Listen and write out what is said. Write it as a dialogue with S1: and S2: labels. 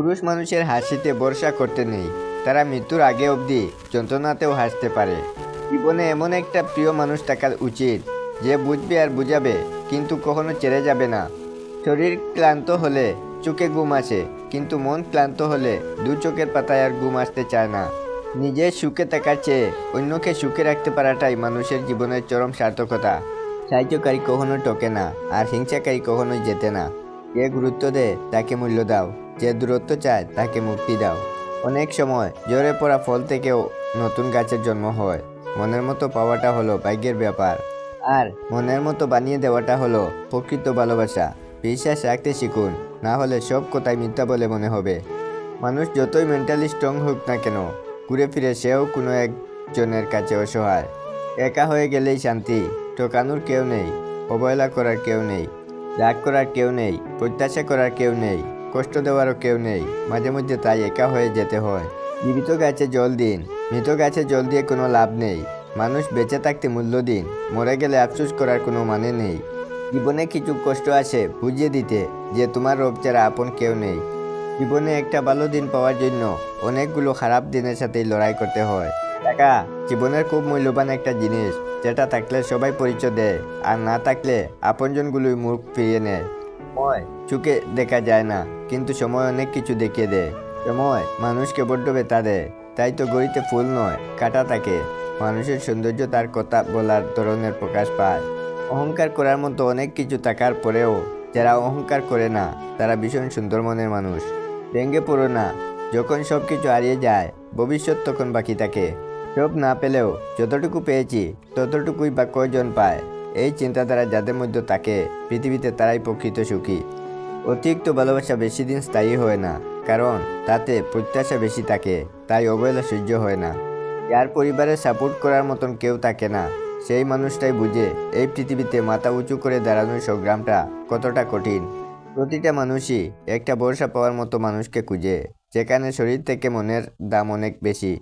S1: পুরুষ মানুষের হাসিতে ভরসা করতে নেই। তারা মৃত্যুর আগে অবধি যন্ত্রণাতেও হাসতে পারে। জীবনে এমন একটা প্রিয় মানুষ থাকা উচিত, যে বুঝবে আর বুঝাবে, কিন্তু কখনো ছেড়ে যাবে না। শরীর ক্লান্ত হলে চোখে ঘুম আসে, কিন্তু মন ক্লান্ত হলে দু চোখের পাতায় আর ঘুম আসতে চায় না। নিজের সুখে থাকার চেয়ে অন্যকে সুখে রাখতে পারাটাই মানুষের জীবনের চরম সার্থকতা। সাহায্যকারী কখনো টকে না, আর হিংসাকারী কখনোই যেতে না। যে গুরুত্ব দেয়, তাকে মূল্য দাও। যে দূরত্ব চায় তাকে মুক্তি দাও। অনেক সময় জোরে পড়া ফল থেকেও নতুন গাছের জন্ম হয়। মনের মতো পাওয়াটা হলো ভাগ্যের ব্যাপার। আর মনের মতো বানিয়ে দেওয়াটা হলো প্রকৃত ভালোবাসা। বিশ্বাস রাখতে শিখুন, না হলে সব কথাই মিথ্যা বলে মনে হবে। মানুষ যতই মেন্টালি স্ট্রং হোক না কেন, ঘুরে ফিরে সেও কোনো একজনের কাছে অসহায়। একা হয়ে গেলেই শান্তি, ঠকানোর কেউ নেই, অবহেলা করার কেউ নেই, রাগ করার কেউ নেই, প্রত্যাশা করার কেউ নেই। কষ্ট দেওয়ারও কেউ নেই। মাঝে মধ্যে তাই একা হয়ে যেতে হয়। জীবিত গাছে জল দিন। মৃত গাছে জল দিয়ে কোনো লাভ নেই। মানুষ বেঁচে থাকতে মূল্য দিন। মরে গেলে আফসোস করার কোনো মানে নেই। জীবনে কিছু কষ্ট আছে, বুঝিয়ে দিতে, যে তোমার রোগ ছাড়া আপন কেউ নেই। জীবনে একটা ভালো দিন পাওয়ার জন্য অনেকগুলো খারাপ দিনের সাথেই লড়াই করতে হয়। টাকা জীবনের খুব মূল্যবান একটা জিনিস, যেটা থাকলে সবাই পরিচয় দেয়, আর না থাকলে আপনজনগুলোই মুখ ফিরিয়ে নেয়। সময়। চোখে দেখা যায় না, কিন্তু সময় অনেক কিছু দেখিয়ে দেয়। সময় মানুষকে বড্ড বেতা দেয় তাই তো গড়িতে ফুল নয়, কাটা থাকে মানুষের সৌন্দর্য তার কথা বলার ধরনের প্রকাশ পায়। অহংকার করার মতো অনেক কিছু থাকার পরেও, যারা অহংকার করে না, তারা ভীষণ সুন্দর মনের মানুষ। ভেঙে পড়ো না, যখন সব কিছু হারিয়ে যায়, ভবিষ্যৎ তখন বাকি থাকে। সব না পেলেও, যতটুকু পেয়েছি, ততটুকুই বা কয়জন পায়। এই চিন্তাধারা যাদের মধ্যে থাকে, পৃথিবীতে তারাই প্রকৃত সুখী। অতিরিক্ত ভালোবাসা বেশি দিন স্থায়ী হয় না, কারণ তাতে প্রত্যাশা বেশি থাকে, তাই অবহেলা সহ্য হয় না। যার পরিবারের সাপোর্ট করার মতন কেউ থাকে না, সেই মানুষটাই বুঝে এই পৃথিবীতে মাথা উঁচু করে দাঁড়ানোর সংগ্রামটা কতটা কঠিন। প্রতিটা মানুষই একটা ভরসা পাওয়ার মতো মানুষকে খুঁজে, যেখানে শরীর থেকে মনের দাম অনেক বেশি।